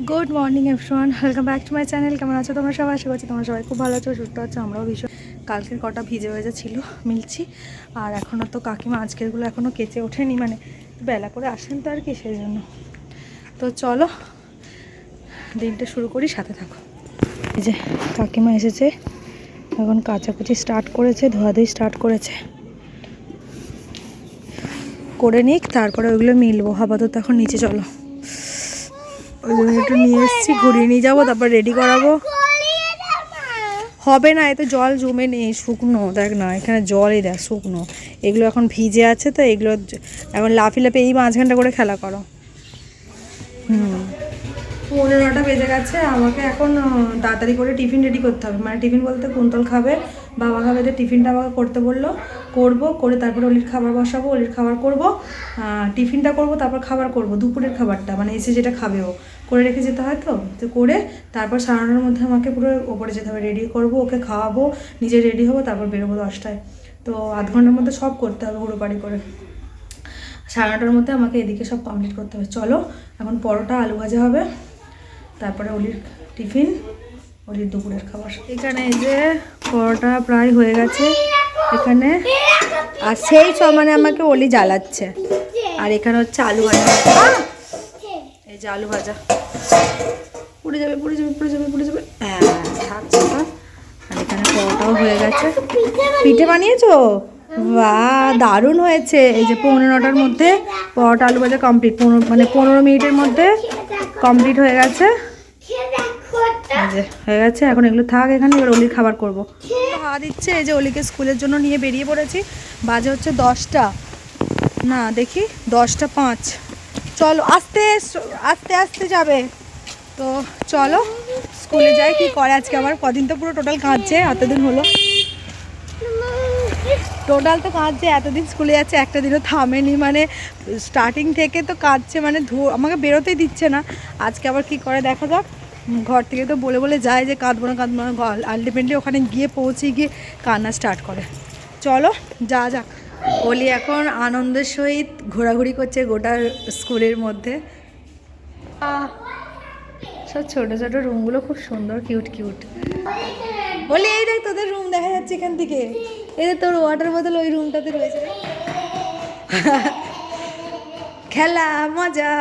Good morning everyone welcome back to my channel কেমন আছো তোমরা সবাই? আশা করছি তোমরা সবাই খুব ভালো আছো, সুস্থ আছো, আমরাও ভীষণ কালকের কটা ভিজে ভেজে ছিল, মিলছি। আর এখনও তো কাকিমা আজকেরগুলো এখনও কেচে ওঠেনি মানে বেলা করে আসেন তো আর কি সেই জন্য তো চলো, দিনটা শুরু করি, সাথে থাকো। এই যে কাকিমা এসেছে, এখন কাচাকুচি স্টার্ট করেছে, ধোয়াধুয়ি স্টার্ট করেছে। করে নিক, তারপরে ওইগুলো মিলবো। আপাতত এখন নিচে চলো। ওই জন্য একটু নিয়ে এসেছি, ঘুরিয়ে নিয়ে যাব, তারপর রেডি করাবো। হবে না, এতে জল জমে নেই, শুকনো, দেখ না, এখানে জলই দেখ, শুকনো। এগুলো এখন ভিজে আছে তো, এগুলো এখন লাফি লাফে এই মাঝখানটা করে খেলা করো। হুম। পনেরোটা বেজে গেছে, আমাকে এখন তাড়াতাড়ি করে টিফিন রেডি করতে হবে। মানে টিফিন বলতে কুন্তল খাবে, বাবা খাবে যে টিফিনটা আমাকে করতে বলল। করব, করে তারপরে অলির খাবার বসাবো অলির খাবার করব টিফিনটা করব, তারপর খাবার করব, দুপুরের খাবারটা মানে এসে যেটা খাবে ও। করে রেখে যেতে হয় তো? তো করে তারপর সাড়ে নটার মধ্যে আমাকে পুরো ওপরে যেতে হবে, রেডি করব, ওকে খাওয়াবো, নিজে রেডি হব, তারপর বেরোবো দশটায়। তো আধ ঘণ্টার মধ্যে সব করতে হবে হুড়োপাড়ি করে। সাড়ে নটার মধ্যে আমাকে এদিকে সব কমপ্লিট করতে হবে। চলো, এখন পরোটা, আলু ভাজা হবে, তারপরে অলির টিফিন অলির দুপুরের খাবার। এখানে যে পরোটা প্রায় হয়ে গেছে। এখানে, আর সেই সমানে আমাকে অলি জ্বালাচ্ছে। আর এখানে হচ্ছে আলু ভাজা। এই যে আলু ভাজা। পুড়ে যাবে পুড়ে যাবে পুড়ে যাবে পুড়ে যাবে। হ্যাঁ থাকছে না আর এখানে পরোটাও হয়ে গেছে। পিঠে বানিয়েছো? বা দারুণ হয়েছে। এই যে পৌনে নটার মধ্যে পরোটা আলু ভাজা কমপ্লিট পনেরো মানে পনেরো মিনিটের মধ্যে কমপ্লিট হয়ে গেছে। হয়ে গেছে এখন এগুলো থাক এখানে এবার অলির খাবার করব। হাওয়া দিচ্ছে এই যে অলিকে স্কুলের জন্য নিয়ে বেরিয়ে পড়েছি। বাজে হচ্ছে দশটা। না দেখি দশটা পাঁচ। চলো আস্তে আস্তে আস্তে যাবে। তো চলো স্কুলে যাই কি করে আজকে আবার? কদিন তো পুরো টোটাল কাঁদছে এতদিন হলো। টোটাল তো কাঁদছে এতদিন স্কুলে যাচ্ছে একটা দিনও থামেনি মানে স্টার্টিং থেকে তো কাঁদছে মানে ধো আমাকে বেরোতেই দিচ্ছে না। আজকে আবার কি করে দেখা যাক। ঘর থেকে তো বলে বলে যায় যে কাঁদবো না কাঁদবো না। আলটিমেটলি ওখানে গিয়ে পৌঁছে গিয়ে কান্না স্টার্ট করে। চলো, যা যাক। ওলি এখন আনন্দের সহিত ঘোরাঘুরি করছে গোটা স্কুলের মধ্যে। সব ছোটো ছোটো রুমগুলো খুব সুন্দর কিউট কিউট বলি এই দেখ তোদের রুম দেখা যাচ্ছে এখান থেকে। এই যে তোর ওয়াটার বোতল ওই রুমটাতে রয়েছে। খেলা, মজা।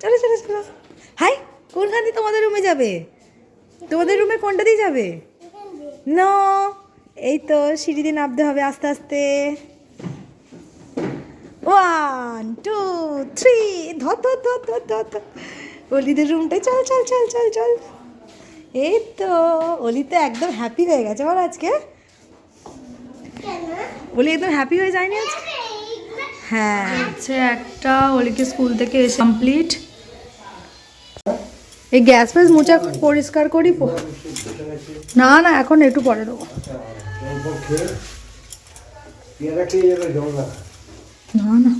চলো চলো চলো। হাই কোনখান দিয়ে তোমাদের রুমে যাবে? তোমাদের রুমে কোনটা দিয়ে যাবে? ন। এই তো সিঁড়ি দিয়ে নামতে হবে আস্তে আস্তে। ওয়ান টু থ্রি ধর ধর ধর ধর ধর ধর। অলিদের রুমটাই চল চল চল চল চল। এই তো অলি তো একদম হ্যাপি হয়ে গেছে বল আজকে। অলি একদম হ্যাপি হয়ে যায়নি আজকে? হ্যাঁ। হচ্ছে একটা অলিকে স্কুল থেকে এসে কমপ্লিট এই গ্যাস ফ্যাস এখন পরিষ্কার করি না না, এখন একটু পরে দেবো। না না।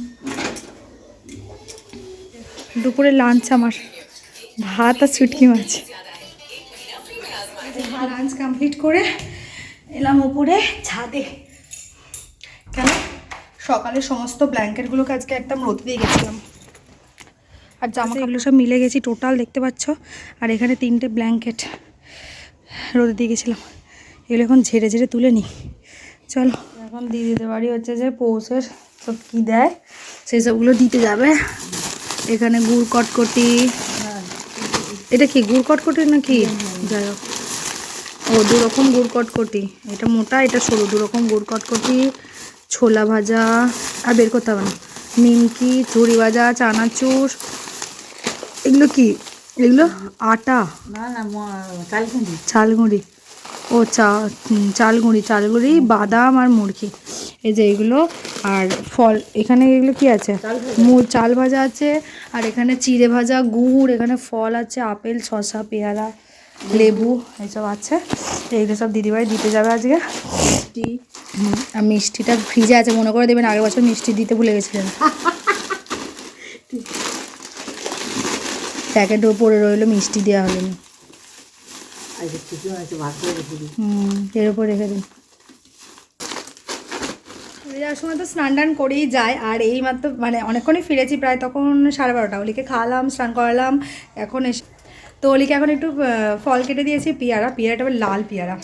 দুপুরে লাঞ্চ আমার। ভাত আর ছুটকি মাছ। লাঞ্চ কমপ্লিট করে এলাম উপরে ছাদে। কেন? সকালে সমস্ত ব্ল্যাঙ্কেটগুলোকে আজকে একদম রোদে দিয়ে গেছিলাম। আর জামা এগুলো সব মিলে গেছি টোটাল দেখতে পাচ্ছ? আর এখানে তিনটে ব্ল্যাঙ্কেট রোদে দিয়ে গেছিলাম। এগুলো এখন ঝেড়ে ঝেড়ে তুলে নিই চলো এখন দিদিদের বাড়ি হচ্ছে যে পৌষের সব কী দেয়? সেই সবগুলো দিতে যাবে। এখানে গুড় কটকটি। এটা কি গুড় কটকটি নাকি? যাই হোক। ও দু রকম গুড় কটকটি। এটা মোটা এটা সরু দু রকম গুড় কটকটি। ছোলা ভাজা। আর বের করতে হবে না। নিমকি ঝুড়ি ভাজা চানাচুর। এগুলো কি? এগুলো? আটা? না না কালকুন্দি চালগুঁড়ি ও চা চালগুঁড়ি চালগুঁড়ি বাদাম আর মুরগি এই যে এগুলো আর ফল এখানে এগুলো কি আছে? চাল ভাজা। আছে আর এখানে চিড়ে ভাজা গুড় এখানে ফল আছে আপেল শসা পেয়ারা লেবু এইসব আছে। এইগুলো সব দিদিভাই দিতে যাবে আজকে। হুম, আর মিষ্টিটা ফ্রিজে আছে মনে করে দেবেন আগের বছর মিষ্টি দিতে ভুলে গেছিলেন। প্যাকেটও পড়ে রইল মিষ্টি দেওয়া হলো না। হুম এর উপর রেখে দিন। যাওয়ার সময় তো স্নান টান করেই যায় আর এই মাত্র মানে অনেকক্ষণই ফিরেছি প্রায় তখন সাড়ে বারোটা। ওলিকে খাওয়ালাম স্নান করালাম এখন এসে তো ওলিকে এখন একটু ফল কেটে দিয়েছি পেয়ারা। পেয়ারাটা লাল পেয়ারা।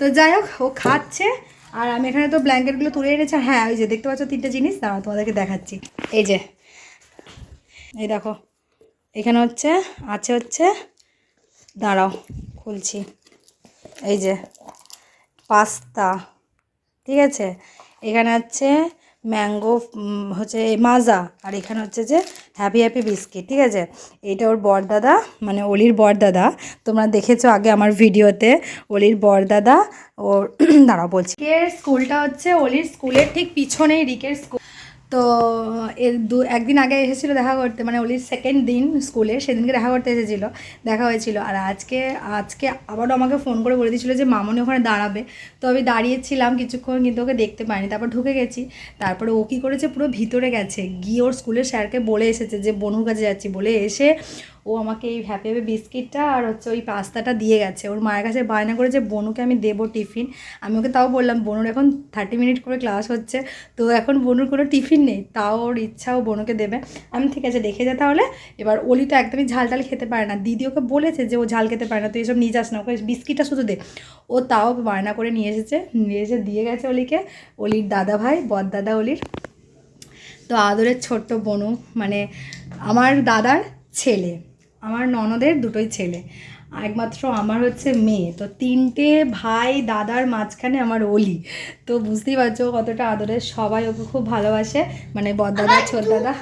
তো যাই হোক ও খাচ্ছে আর আমি এখানে তো ব্ল্যাঙ্কেটগুলো তুলে এনেছি। হ্যাঁ ওই যে দেখতে পাচ্ছ তিনটে জিনিস দাঁড়াও তোমাদেরকে দেখাচ্ছি। এই যে এই দেখো। এখানে হচ্ছে, আছে হচ্ছে, দাঁড়াও, খুলছি। এই যে, পাস্তা, ঠিক আছে? এখানে আছে ম্যাঙ্গো হচ্ছে মাজা, আর এখানে হচ্ছে যে হ্যাপি হ্যাপি বিস্কিট, ঠিক আছে? এইটা ওর বরদাদা মানে অলির বরদাদা। তোমরা দেখেছ আগে আমার ভিডিওতে, অলির বরদাদা, ওর, দাঁড়াও বলছি। রিকের স্কুলটা হচ্ছে অলির স্কুলের ঠিক পিছনেই, রিকের স্কুল তো, এর দু, একদিন আগে এসেছিল দেখা করতে মানে ওলির সেকেন্ড দিন স্কুলে সেদিনকে দেখা করতে এসেছিল, দেখা হয়েছিল। আর আজকে আজকে আবারও আমাকে ফোন করে বলে দিয়েছিলো যে, মামনি ওখানে দাঁড়াবে। তো আমি দাঁড়িয়েছিলাম কিছুক্ষণ, কিন্তু ওকে দেখতে পাইনি। তারপর ঢুকে গেছি। তারপরে ও কী করেছে, পুরো ভিতরে গেছে। গিয়ে ওর স্কুলের স্যারকে বলে এসেছে যে, বনুর কাছে যাচ্ছি। বলে এসে ও আমাকে এই হ্যাপি হ্যাপি বিস্কিটটা আর হচ্ছে ওই পাস্তাটা দিয়ে গেছে। ওর মায়ের কাছে বায়না করে যে, বনুকে আমি দেবো টিফিন। আমি ওকে তাও বললাম, বনুর এখন থার্টি মিনিট করে ক্লাস হচ্ছে, তো এখন বনুর কোনো টিফিন নেই, তাও ওর ইচ্ছা ও বনুকে দেবে। আমি ঠিক আছে, দেখে যা তাহলে। এবার অলি তো একদমই ঝাল টাল খেতে পারে না। দিদি ওকে বলেছে যে, ও ঝাল খেতে পারে না, তুই এসব নিয়ে যাস না, ওকে বিস্কিটটা শুধু দে। ও তাও বায়না করে নিয়ে এসেছে, নিয়ে এসে দিয়ে গেছে অলিকে। অলির দাদা ভাই বদ দাদা অলির। তো আদরের ছোট্ট বনু মানে আমার দাদার ছেলে। আমার ননদের দুটোই ছেলে। একমাত্র আমার হচ্ছে মেয়ে। তো তিনটে ভাই দাদার মাঝখানে আমার অলি। তো বুঝতেই পারছ কতটা আদরের। সবাই ওকে খুব ভালোবাসে। মানে বদদাদা ছোট দাদা।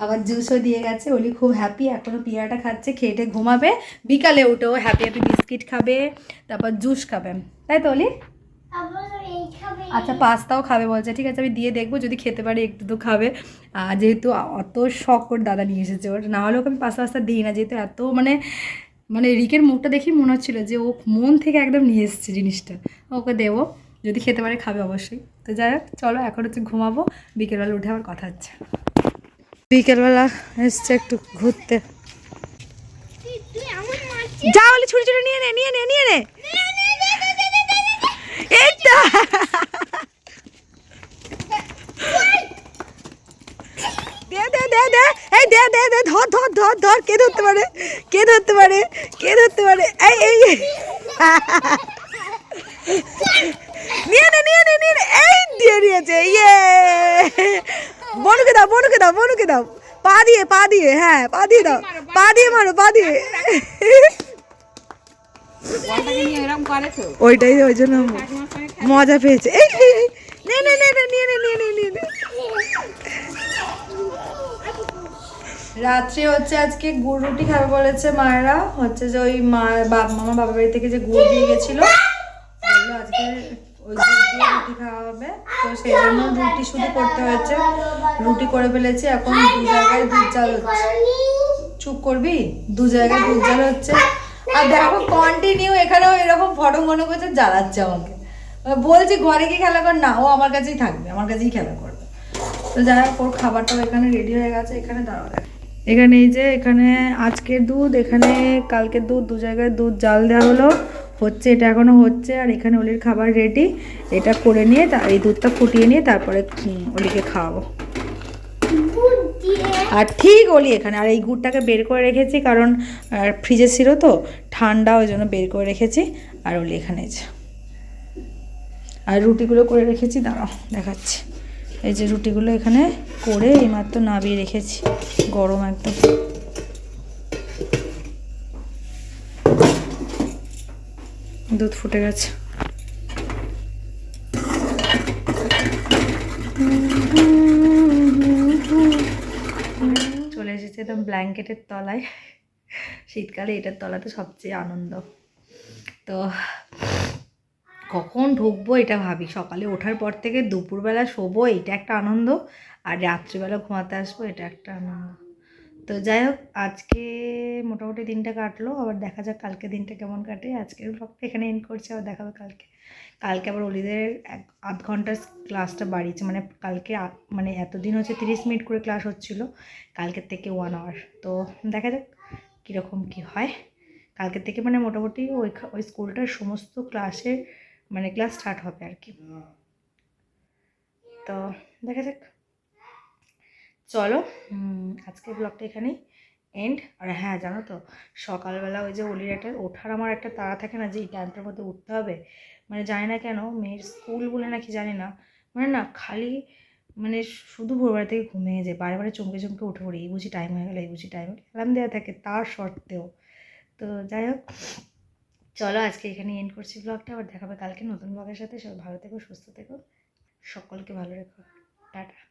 আবার জুসও দিয়ে গেছে। অলি খুব হ্যাপি এখনও পিয়াটা খাচ্ছে খেটে ঘুমাবে। বিকালে উঠেও হ্যাপি হ্যাপি বিস্কিট খাবে তারপর জুস খাবে। তাই তো অলি? আচ্ছা পাস্তাও খাবে বলছে। ঠিক আছে আমি দিয়ে দেখব যদি খেতে পারি একটু তো খাবে। আর যেহেতু অত শখ করে দাদা নিয়ে এসেছে ওর না হলেও আমি পাস্তা পাস্তা দিই না যেহেতু এত মানে মানে রিকের মুখটা দেখেই মনে হচ্ছিল যে ও মন থেকে একদম নিয়ে এসেছে জিনিসটা। ওকে দেবো যদি খেতে পারে খাবে অবশ্যই। তো যাই হোক চলো এখন হচ্ছে ঘুমাবো বিকেলবেলা উঠে আবার কথা হচ্ছে। বিকেলবেলা এসছে একটু ঘুরতে। যা বলে ছুটি ছুটি নিয়ে নে নিয়ে নে নিয়ে নে। এই তো দে দে দে দে। এই দে দে দে, ধর ধর ধর ধর, কে ধরতে পারে? কে ধরতে পারে? কে ধরতে পারে? এই এই। নিয়ে নে নিয়ে নে, নিয়ে ইয়ে। বনুকে দাও বনুকে দাও বনুকে দাও। পা দিয়ে পা দিয়ে হ্যাঁ পা দিয়ে দাও। পা দিয়ে মারো, পা দিয়ে। ওইটাই ওই জন্য মজা পেয়েছে। এই এই, এই, নে নে নে নে, নিয়ে নে নিয়ে নে নিয়ে নে। রাত্রে হচ্ছে আজকে গুড় রুটি খাবে বলেছে মায়েরা। হচ্ছে যে ওই মা বাবা মামা বাবার বাড়ি থেকে যে গুড় দিয়ে গেছিল আজকে ওই গুড় দিয়ে রুটি খাওয়া হবে। তো সেই জন্য রুটি শুধু করতে হয়েছে। রুটি করে ফেলেছি এখন দু জায়গায় দুধ চাল হচ্ছে। চুপ করবি? দু জায়গায় দুধ জাল হচ্ছে। আর দেখো কন্টিনিউ এখানেও এরকম ফটো মনে করছে, জ্বালাচ্ছে আমাকে। বলছি, ঘরে কি খেলা কর। না, ও আমার কাছেই থাকবে, আমার কাছেই খেলা করবে। তো যাই হোক, ওর খাবারটাও এখানে রেডি হয়ে গেছে, এখানে দাঁড়াও। এখানে এই যে, এখানে আজকের দুধ, এখানে কালকের দুধ, দু জায়গায় দুধ জাল দেওয়া হলো। হচ্ছে, এটা এখনও হচ্ছে, আর এখানে অলির খাবার রেডি এটা করে নিয়ে এই দুধটা ফুটিয়ে নিয়ে তারপরে অলিকে খাওয়াবো। আর ঠিক ওলি এখানে। আর এই গুড়টাকে বের করে রেখেছি কারণ ফ্রিজে ছিল তো, ঠান্ডা ওই জন্য বের করে রেখেছি। আর ওলি এখানে। আর রুটিগুলো করে রেখেছি, দাঁড়াও, দেখাচ্ছি। এই যে রুটিগুলো এখানে করে এইমাত্র নাবিয়ে রেখেছি, গরম একদম। দুধ ফুটে গেছে। চলে একদম ব্ল্যাঙ্কেটের তলায়। শীতকালে এটার তলাতে সবচেয়ে আনন্দ। তো কখন ঢুকবো এটা ভাবি। সকালে ওঠার পর থেকে দুপুরবেলা শোবো এটা একটা আনন্দ। আর রাত্রিবেলা ঘুমাতে আসব, এটা একটা আনন্দ। তো যাই হোক, আজকে মোটামুটি দিনটা কাটলো। আবার দেখা যাক কালকে দিনটা কেমন কাটে। আজকের ব্লগটা এখানে এন্ড করছে, আবার দেখাবে কালকে। কালকে আবার অলিদের এক আধ ঘণ্টার ক্লাসটা বাড়িয়েছে। মানে কালকে মানে এতদিন হচ্ছে তিরিশ মিনিট করে ক্লাস হচ্ছিল। কালকের থেকে ওয়ান আওয়ার তো দেখা যাক কীরকম কী হয়। কালকের থেকে মানে মোটামুটি ওই ওই স্কুলটার সমস্ত ক্লাসের মানে ক্লাস স্টার্ট হবে আর কি। তো দেখা যাক। চলো। উম, আজকের ব্লগটা এখানেই এন্ড আর হ্যাঁ জানো তো সকালবেলা ওই যে অলির একটা ওঠার আমার একটা তাড়া থাকে না যে এই টাইমটার মধ্যে উঠতে হবে। মানে জানি না কেন মেয়ের স্কুল বলে নাকি জানি না। মানে না খালি মানে শুধু ভোরবেলা থেকে ঘুমিয়ে যায় বারে বারে চমকে চমকে উঠে পড়ি। এই বুঝি টাইম হয়ে গেলো এই বুঝি টাইম অ্যালার্ম দেওয়া থাকে তার সত্ত্বেও। তো যাই হোক চলো আজকে এখানে এন্ড করছি ব্লগটা আবার দেখাবে কালকে নতুন ব্লগের সাথে। সব ভালো থেকো সুস্থ থেকো। সকলকে ভালো রেখো। টাটা।